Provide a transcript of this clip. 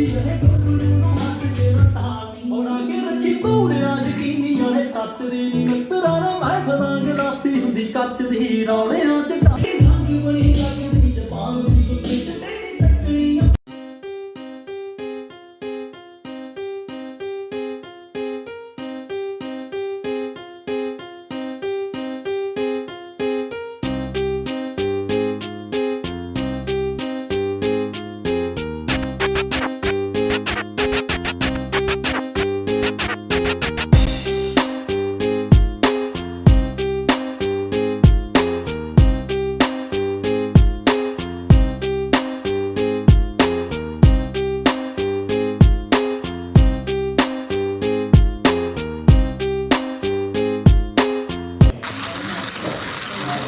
ਰੱਖੀ ਰਹੇ ਗੋਲੂ ਨੂੰ ਹੱਸ ਕੇ ਰਤਾਨੀ ਹੋਣਾ ਕੇ ਰੱਖੀ ਪੂੜਿਆ ਯਕੀਨੀ ਵਾਲੇ ਟੱਚ ਦੀ ਨਿਕਤਰਾ ਨਾ ਮੈਂ ਬਦਾਂ ਗਲਾਸੀ ਹੁੰਦੀ ਕੱਚ ਦੀ ਰੌਲਿਆਂ ਚ